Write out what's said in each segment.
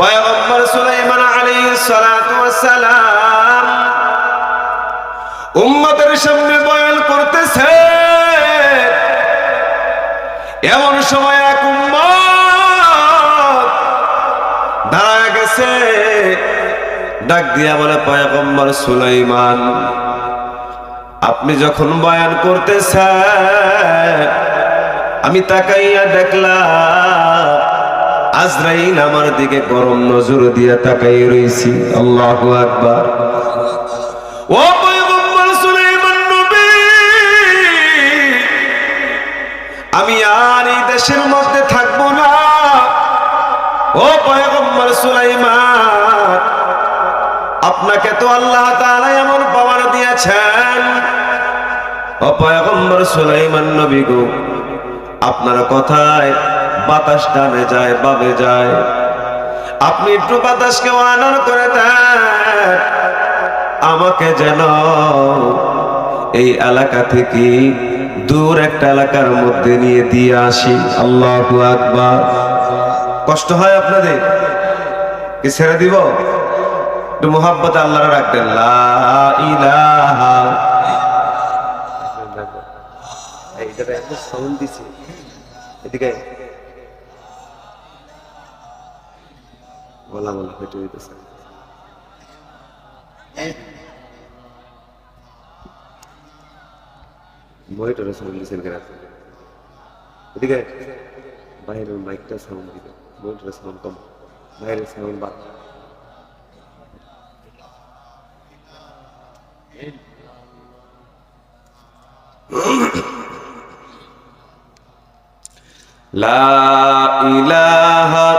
পয়গম্বর সুলাইমান আলাইহিস সালাতু উম্মতের সামনে বয়ান করতেছে, এমন সময় এক উম্মত দাঁড়ায় গেছে, ডাক দিয়া বলে, পয়গম্বর সুলাইমান, আপনি যখন বয়ান করতেছেন, আমি তাকাইয়া দেখলাম আজরাইল আমার দিকে গরম নজর দিয়ে তাকাই রইছি। আল্লাহু আকবার। আমি আর এই দেশের মধ্যে থাকব না। ও আপনাকে তো আল্লাহ এমন পাওয়ার দিয়েছেন। ও পয়গম্বর সুলাইমান নবী গো, আপনার কথায় বাতাস টানে যায় বাবে যায়। আপনি একটু বাতাসকে আনার করে দেন। আমাকে যেন এই এলাকা থেকে দূর একটা এলাকার মধ্যে নিয়ে দিয়ে আসি। আল্লাহু আকবার। কষ্ট হয় আপনাদের? কি ছেড়ে দিব? একটু মোহাব্বত আল্লাহ রাখবেন এদিকে বলা বলা হেঁটে দিতেছে মনিটরে সাউন্ড দিছেন কেন এদিকে বাইরের মাইকটা সাউন্ড দিবে মনিটরে সাউন্ড কম বাইরের সাউন্ড বাদ لا إله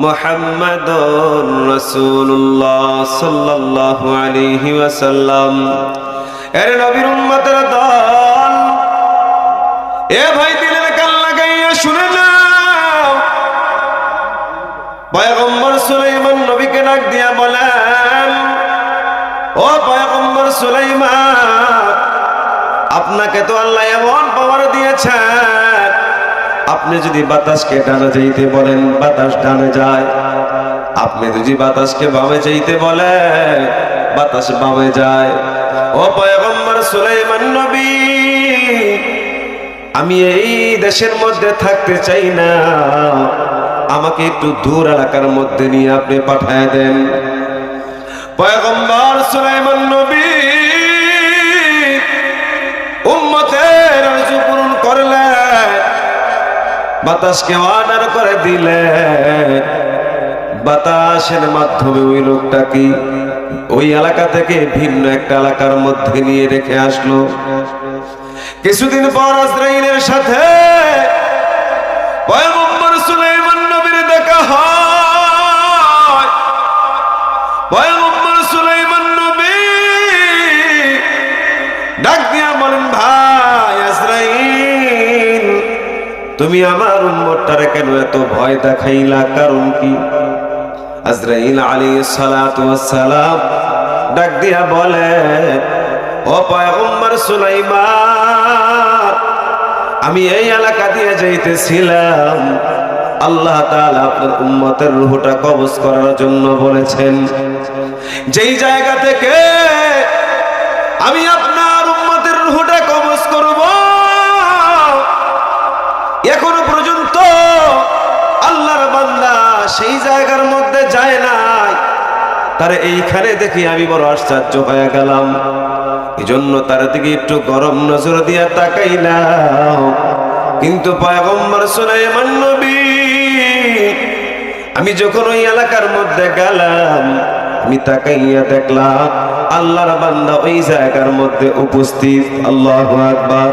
لا إله إلا الله محمد رسول الله صلى الله عليه وسلم এর নবীর উম্মতের দল এ ভাই দিলের কান লাগাইয়া শুনে নাও পয়গম্বর সুলাইমান নবীকে ডাক দিয়া বলেন ও পয়গম্বর সুলাইমান আপনাকে তো আল্লাহ এমন পাওয়ার দিয়েছেন আপনি যদি বাতাসকে ডানে যাইতে বলেন, বাতাস ডানে যায়। আপনি যদি বাতাসকে বামে যাইতে বলেন, বাতাস বামে যায়। ও পয়গম্বর সুলাইমান নবী, আমি এই দেশের মধ্যে থাকতে চাই না। আমাকে একটু দূর এলাকার মধ্যে নিয়ে আপনি পাঠায় দেন। পয়গম্বর সুলাইমান নবী বাতাসকে অর্ডার করে দিলে। বাতাসের মাধ্যমে ওই লোকটা কি ওই এলাকা থেকে ভিন্ন একটা এলাকার মধ্যে নিয়ে রেখে আসলো? কিছুদিন পর আজরাইলের সাথে তুমি আমার উম্মতটারে কেন এত ভয় দেখাইলা? কারণ কি? আজরাইল আলী সালাম ডাক দিয়া বলে, ও পয়গম্বর সুলাইমান, আমি এই এলাকা দিয়ে যাইতেছিলাম। আল্লাহ তাআলা আপনার উম্মতের রূহটা কবজ করার জন্য বলেছেন, যেই জায়গা থেকে আমি আপনার সেই জায়গার মধ্যে যায় নাই। তার এইখানে দেখি আমি বড় আশ্চর্য হয়ে গেলাম। এই জন্য তার দিকে একটু গরম নজর দিয়া তাকাইলাম। কিন্তু পয়গম্বর সুলাইমান নবী, আমি যখন ওই এলাকার মধ্যে গেলাম, আমি তাকাইয়া দেখলাম, আল্লাহর বান্দা ওই জায়গার মধ্যে উপস্থিত। আল্লাহ আকবার।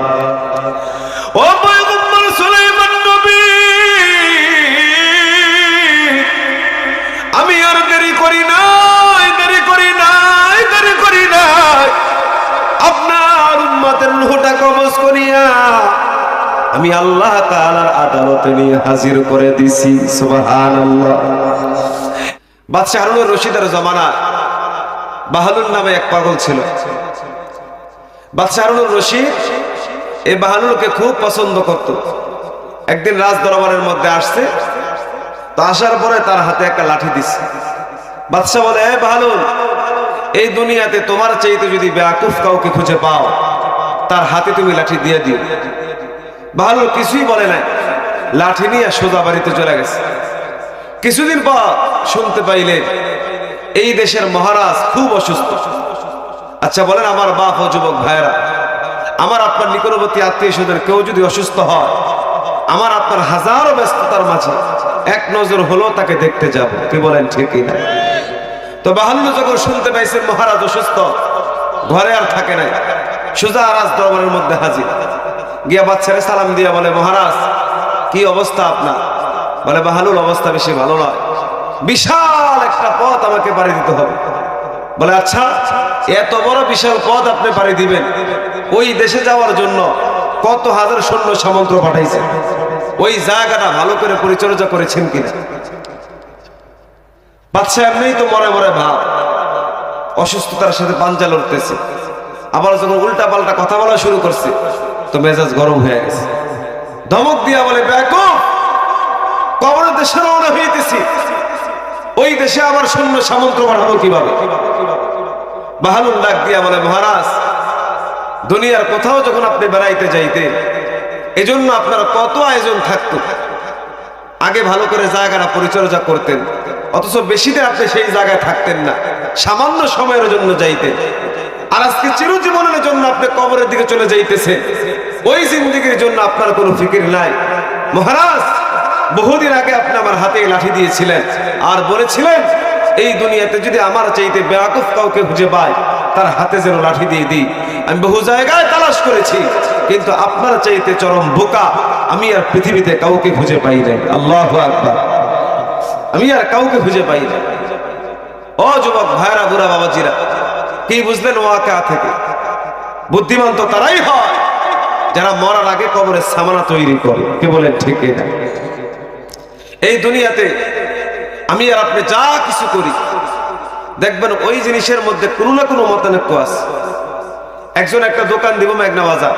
করিয়া আমি আল্লাহ তাআলার আদালতে নিয়ে হাজির করে দিছি বাদশাহ হারুনুর রশিদের জমানা বাহালুর নামে এক পাগল ছিল। বাদশাহ রশিদ এই বাহালুরকে খুব পছন্দ করত। একদিন রাজ দরবারের মধ্যে আসছে, তো আসার পরে তার হাতে একটা লাঠি দিচ্ছে বাদশাহ বলে, এ বাহালুল এই দুনিয়াতে তোমার চাইতে যদি বেয়াকুফ কাউকে খুঁজে পাও তার হাতে তুমি লাঠি দিয়ে দিও। বাহালুল কিছুই বলে নাই। লাঠি নিয়ে সোজা বাড়িতে চলে গেছে। কিছুদিন পর শুনতে পাইলে এই দেশের মহারাজ খুব অসুস্থ। আচ্ছা বলেন আমার বাপ ও যুবক ভাইরা আমার আপনার নিকটবর্তী আত্মীয় স্বজন কেউ যদি অসুস্থ হয়, আমার আপনার হাজারো ব্যস্ততার মাঝে এক নজর হলো তাকে দেখতে যাব। কি বলেন, ঠিকই না? তো বাহান্ন যখন শুনতে পাইছেন মহারাজ অসুস্থ, ঘরে আর থাকে নাই। সুজা রাজ দরবারের মধ্যে হাজির। গিয়া বাচ্চারে সালাম দিয়া বলে, মহারাজ, কি অবস্থা আপনার? বলে বাহালুর অবস্থা বেশি ভালো নয়। বিশাল একটা পথ আমাকে পাড়ি দিতে হবে। বলে আচ্ছা এত বড় বিশাল পথ আপনি পাড়ি দিবেন। ওই দেশে যাওয়ার জন্য কত হাজার সৈন্য সামন্ত ওই জায়গাটা ভালো করে পরিচর্যা করেছেন কিনা? বাচ্চা এমনিই তো মরে মরে ভাব, অসুস্থতার সাথে পাঞ্জা লড়তেছে। আবার যখন উল্টা পাল্টা কথা বলা শুরু করছে, তো মেজাজ গরম হয়ে গেছে। ধমক দিয়া বলে ব্যাকুফ কবরের দেশে রওনা হইতেছি। ওই দেশে আবার সৈন্য সামন্ত পাঠাবো কীভাবে? বাহালুল ডাক দিয়া বলে, মহারাজ, দুনিয়ার কোথাও যখন আপনি বেড়াইতে যাইতে, এজন্য আপনার কত আয়োজন থাকত। আগে ভালো করে জায়গাটা পরিচর্যা করতেন, অথচ বেশি দিন আপনি সেই জায়গায় থাকতেন না। সামান্য সময়ের জন্য যাইতেন। আর আজকে চিরজীবনের জন্য আপনি কবরের দিকে চলে যাইতেছেন। ওই জিন্দিগির জন্য আপনার কোনো ফিকির নাই। মহারাজ, বহুদিন আগে আপনি আমার হাতে লাঠি দিয়েছিলেন আর বলেছিলেন, এই দুনিয়াতে যদি আমার চাইতে বেয়াকুফ কাউকে খুঁজে পায়, তার হাতে যেন লাঠি দিয়ে দিই। আমি বহু জায়গায় তালাশ করেছি, কিন্তু আপনার চাইতে চরম বোকা আমি আর পৃথিবীতে কাউকে খুঁজে পাই নাই। আল্লাহ আমি আর কাউকে খুঁজে পাই নাই। ও যুবক ভাইরা বুড়া বাবাজিরা কি বুঝলেন ওয়াকা থেকে। বুদ্ধিমান তো তারাই হয়, যারা মরার আগে কবরের সামানা তৈরি করে। কে বলেন ঠিক এই দুনিয়াতে আমি আর আপনি যা কিছু করি, দেখবেন ওই জিনিসের মধ্যে কোনো না কোনো মতানৈক্য আছে। একজন একটা দোকান দিব মেঘনা বাজার।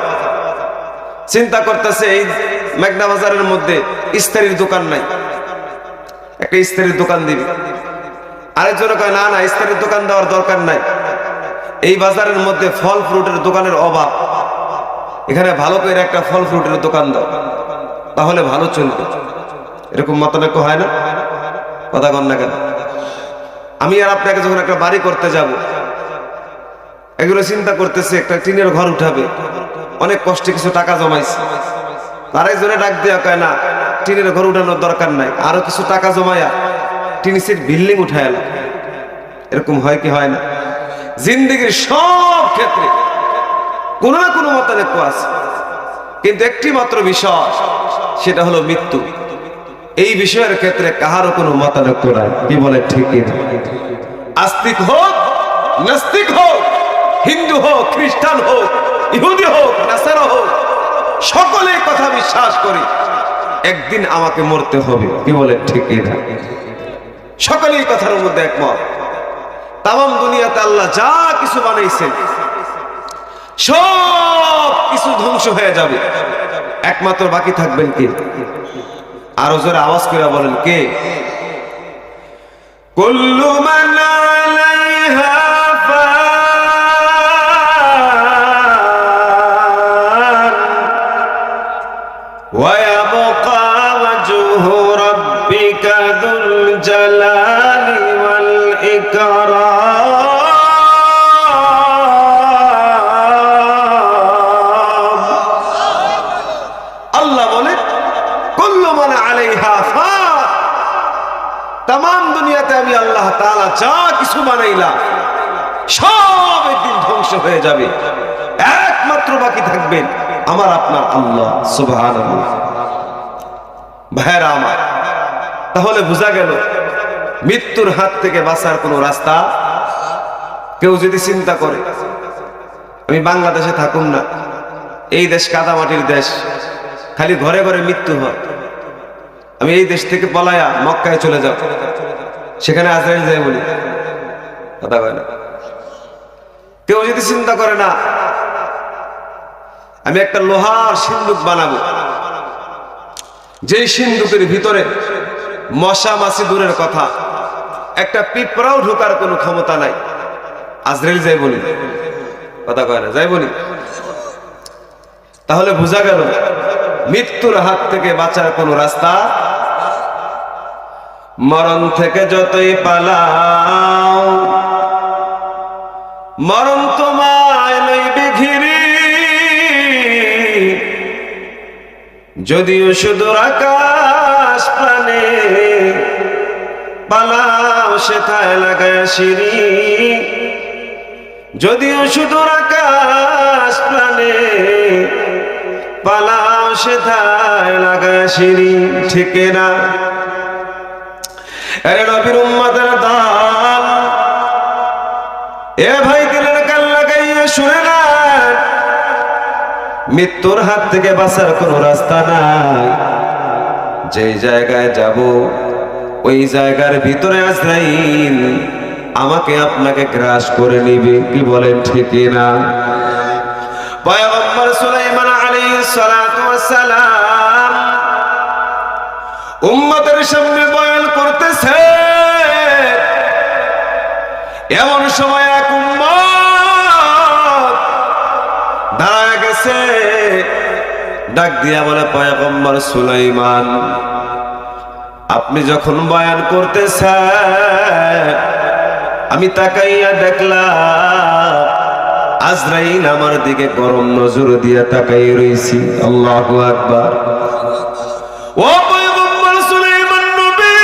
চিন্তা করতেছে এই মেঘনা বাজারের মধ্যে ইস্তারির দোকান নাই। একটা ইস্তারির দোকান দিবে। আরেকজন কয়, না না, ইস্তারির দোকান দেওয়ার দরকার নাই। এই বাজারের মধ্যে ফল ফ্রুটের দোকানের অভাব। এখানে ভালো করে একটা ফল ফ্রুটের দোকান দাও, তাহলে ভালো চলবে। এরকম মতানৈক্য হয় না? কথা কন না কেন? আমি আর আপনাকে যখন একটা বাড়ি করতে যাব, এগুলো চিন্তা করতেছে, একটা টিনের ঘর উঠাবে। অনেক কষ্টে কিছু টাকা জমাইছে। আরেকজনে ডাক দেওয়া কয়, না, টিনের ঘর উঠানোর দরকার নাই। আরও কিছু টাকা জমায়া টিনি সিট বিল্ডিং উঠায় এরকম হয় কি হয় না? জিন্দিগির সব ক্ষেত্রে। কোনো না কোনো মতানৈক্য আছে। কিন্তু একটি মাত্র বিষয়, সেটা হলো মৃত্যু। এই বিষয়ের ক্ষেত্রে কাহারও কোনো মতানৈক্য নাই। কি বলে ঠিকই আস্তিক হোক, নাস্তিক হোক, হিন্দু হোক, খ্রিস্টান হোক, ইহুদি হোক, নাসারা হোক সকলে কথা বিশ্বাস করি, একদিন আমাকে মরতে হবে। কি বলে ঠিকই না সকলেই কথার মধ্যে একমত। তাম দুনিয়াতে আল্লাহ যা কিছু বানাইছেন, সব কিছু ধ্বংস হয়ে যাবে। একমাত্র বাকি থাকবেন কে? আরও জোরে আওয়াজ করে বলেন কে? কল্লু মান ধ্বংস হয়ে যাবে। একমাত্র বাকি থাকবেন আমার আপনার আল্লাহ, সুবহানাল্লাহ। ভাইরা আমার, তাহলে বোঝা গেল মৃত্যুর হাত থেকে বাঁচার কোনো রাস্তা কেউ যদি চিন্তা করে, আমি বাংলাদেশে থাকুন না, এই দেশ কাদামাটির দেশ, খালি ঘরে ঘরে মৃত্যু হয়। আমি এই দেশ থেকে পলায়া মক্কায় চলে যাব সেখানে আজরাইল যাই বলি। কথা কয় না। কেউ যদি চিন্তা করে না, আমি একটা লোহার সিন্দুক বানাবো। যেই সিন্দুকের ভিতরে মশা মাছি দূরের কথা, একটা পিঁপড়াও ঢোকার কোনো ক্ষমতা নাই। আজরাইল যাই বলি কথা কয় না যাই বলি তাহলে বোঝা গেল, মৃত্যুর হাত থেকে বাঁচার কোনো রাস্তা মরণ থেকে যতই পালাও মরণ তোমায় লইবে ঘিরি যদিও সুদূর আকাশ প্রাণে পালাও, সেথায় লাগায় সিঁড়ি। যদিও সুদূর আকাশ প্রাণে পালাও, সেথায় লাগায় সিঁড়ি ঠিক না আরে নবীর উম্মাদের দান মৃত্যুর হাত থেকে বাঁচার কোনো রাস্তা নাই। যে জায়গায় যাব, ওই জায়গার ভিতরে আজরাইল আমাকে আপনাকে গ্রাস করে নিবে, কি বলেন ঠিক না? পয়গম্বর সুলাইমান আলাইহিস সালাতু ওয়াস সালাম উম্মতের সামনে বয়ান করতেছে, এমন সময় এক উম্মত গেছে ডাক দিয়া বলে, পয়গম্বর সুলাইমান, আপনি যখন বয়ান করতেছেন, আমি তাকাইয়া দেখলাম, আজরাইল আমার দিকে গরম নজর দিয়া তাকাই রইছি। আল্লাহু আকবার। ও পয়গম্বর সুলাইমান নবী,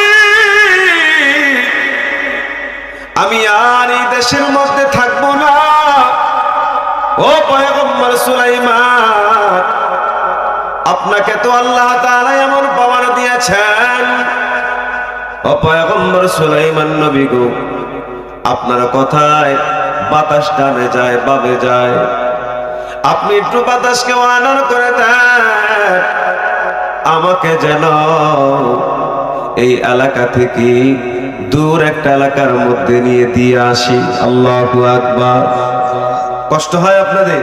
আমি আর এই দেশের সুলাইমান, আপনাকে তো আল্লাহ তাআলা এমন পাওয়ার দিয়েছেন। ও পয়গম্বর সুলাইমান নবী গো, আপনার কথায় বাতাস ডানে যায় বাবে যায়। আপনি একটু বাতাসকে অনার করে দেন। আমাকে যেন এই এলাকা থেকে দূর একটা এলাকার মধ্যে নিয়ে দিয়ে আসি। আল্লাহ কষ্ট হয় আপনাদের?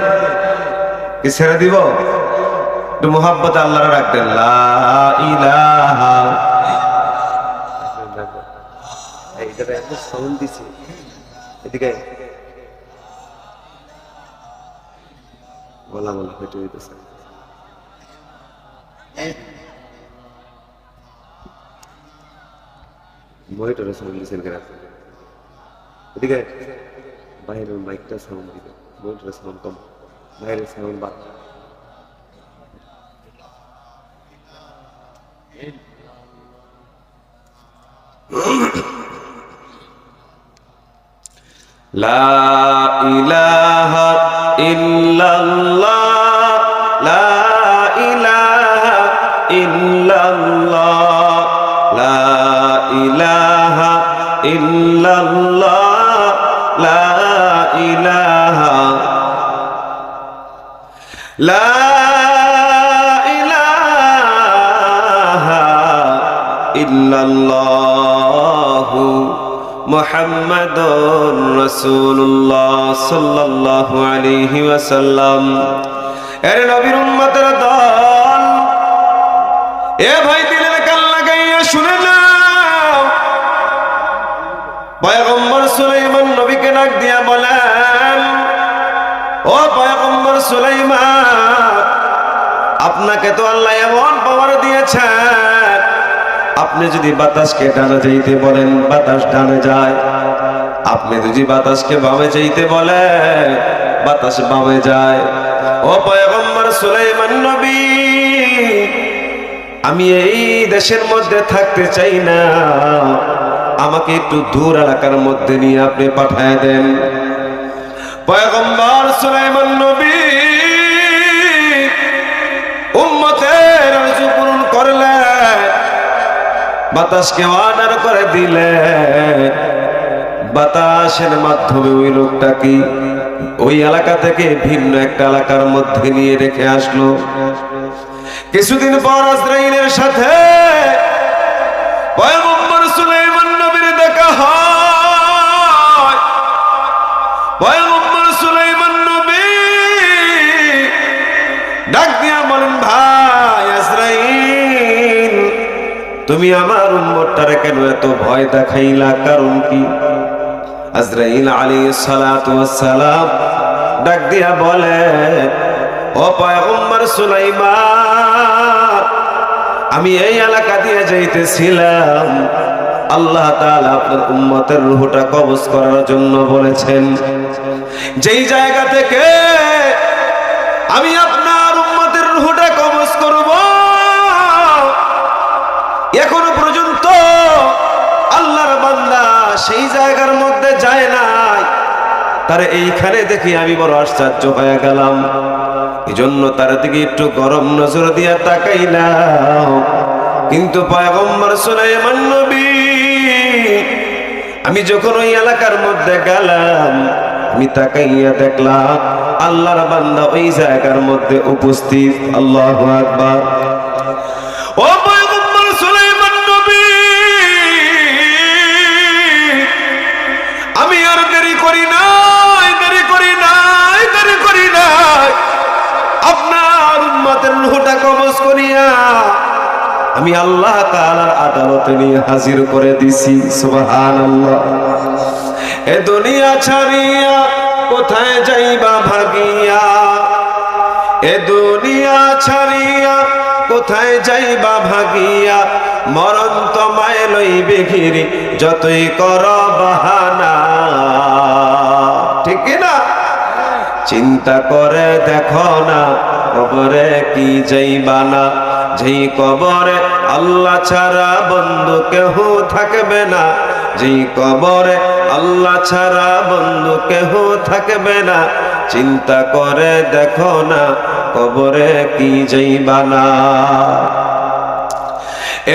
কি ছেড়ে দিব? একটু মোহাব্বত আল্লাহ দিছি। এদিকে বলা বলা সাউন্ড মাইকটা সাউন্ড দিবে। মনিটরে সাউন্ড কম। غير الإسلام الباطل لا إله إلا الله সাল্লাল্লাহু মুহাম্মাদুর রাসূলুল্লাহ সাল্লাল্লাহু আলাইহি ওয়াসাল্লাম। এর নবীর উম্মতের দল। এ ভাই দিলের কান লাগাইয়া শুনে নাও। পয়গম্বর সুলাইমান নবীকে ডাক দিয়া বলেন, ও পয়গম্বর সুলাইমান, আপনাকে তো আল্লাহ এমন পাওয়ার দিয়েছেন আপনি যদি বাতাসকে ডানে যাইতে বলেন, বাতাস ডানে যায়। আপনি যদি বাতাসকে বামে যাইতে বলেন, বাতাস বামে যায়। ও পয়গম্বর সুলাইমান নবী, আমি এই দেশের মধ্যে থাকতে চাই না। আমাকে একটু দূর এলাকার মধ্যে নিয়ে আপনি পাঠায় দেন। পয়গম্বর সুলাইমান নবী বাতাসকে অর্ডার করে দিলে। বাতাসের মাধ্যমে ওই লোকটা কি ওই এলাকা থেকে ভিন্ন একটা এলাকার মধ্যে নিয়ে রেখে আসলো? কিছুদিন পর আজরাইলের সাথে পয়গম্বর সুলাইমান নবীর দেখা হয়। পয়গম্বর সুলাইমান নবী ডাক দিয়া তুমি আমার উম্মতটারে কেন এত ভয় দেখাইলা? কারণ কি? আজরাইল আলী সালাম ডাক দিয়া বলে, ও পয়গম্বর সুলাইমান, আমি এই এলাকা দিয়ে যাইতেছিলাম। আল্লাহ তাআলা আপনার উম্মতের রুহটা কবজ করার জন্য বলেছেন, যেই জায়গা থেকে আমি আপনার উম্মতের রুহটা আল্লাহর বান্দা সেই জায়গার মধ্যে যায় নাই। তারে এইখানে দেখি আমি বড় আশ্চর্য হয়ে গেলাম। এই জন্য তার দিকে একটু গরম নজর দিয়া তাকাইলাম। কিন্তু পয়গম্বর সুলাইমান নবী, আমি যখন ওই এলাকার মধ্যে গেলাম, আমি তাকাইয়া দেখলাম আল্লাহর বান্দা ওই জায়গার মধ্যে উপস্থিত। আল্লাহ আকবার। আমি আল্লাহ তাআলার আদালতে নিয়ে হাজির করে দিছি, সুবহানাল্লাহ। এ দুনিয়া ছাড়িয়া কোথায় যাইবা ভাগিয়া? এ দুনিয়া ছাড়িয়া কোথায় যাইবা ভাগিয়া? মরণ তোমায় লইবে ঘিরি, যতই কর বাহানা। ঠিক না? চিন্তা করে দেখো না কবরে কি যাইবা না যেই কবরে আল্লাহ ছাড়া বন্ধু কেহ থাকবে না। যেই কবরে আল্লাহ ছাড়া বন্ধু কেহ থাকবে না। চিন্তা করে দেখো না কবরে কি যাইবা না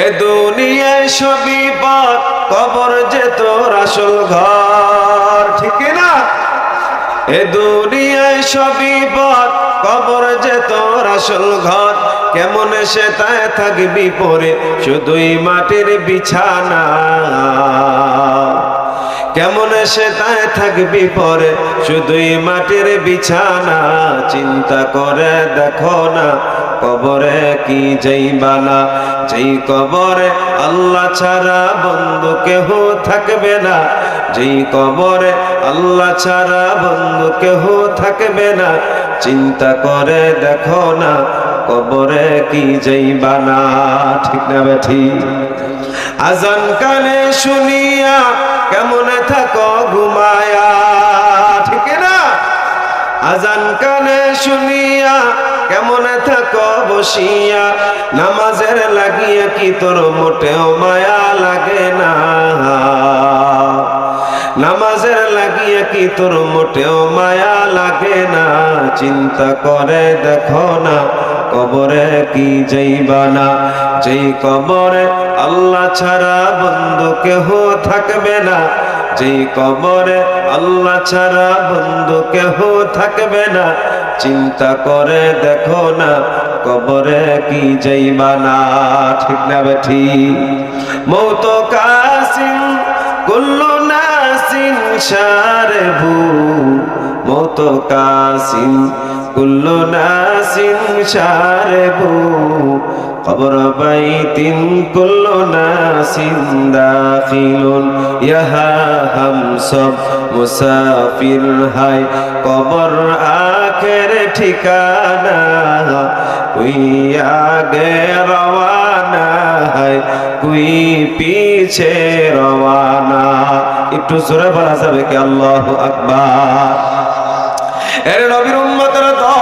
এ দুনিয়ায় সবই পথ কবর যে তোর আসল ঘর। ঠিক না এ দুনিয়ায় সবই পথ কবর যে তোর আসল ঘর, কেমন সে তাই থাকবি পরে, শুধুই মাটির বিছানা। কেমন সে তাই থাকবি পরে, শুধুই মাটির বিছানা। চিন্তা করে দেখো না, কবরে কি যাইবা না যেই কবরে আল্লাহ ছাড়া বন্ধু কেহ থাকবে না। যেই কবরে আল্লাহ ছাড়া বন্ধু কেহ থাকবে না। চিন্তা করে দেখো না, কবরে কি যাইবা না ঠিক না বেঠি? আজান কানে শুনিয়া কেমন থাকো ঘুমায়া, ঠিক না? আজান কানে শুনিয়া কেমন থাকো বসিয়া, নামাজের লাগিয়া কি তোর মোটেও মায়া লাগে না? লাগিয়া কি তোর মোটেও মায়া লাগে না। চিন্তা করে দেখো না, কবরে কি যাইবা না যেই কবরে আল্লাহ ছাড়া বন্ধু কেহ থাকবে না। যেই কবরে আল্লাহ ছাড়া বন্ধু কেহ থাকবে না। চিন্তা করে দেখো না, কবরে কি যাইবা না ঠিক না বেঠি? মৌত কাসিম, কুল্লু নাসিন শারবু মৌত কাসিম, কুল্লু নাসিন শারবু কবর বাইতিন কুল্লু নাসিন দাখিলুন। ইহা হাম সব মুসাফির হাই কবর আখের ঠিকানা, কুই আগে রওয়ানা হাই কুই পিছে রওয়ানা। একটু জোরে বলা যাবে কি আল্লাহু আকবার। এর নবীর উম্মতের দল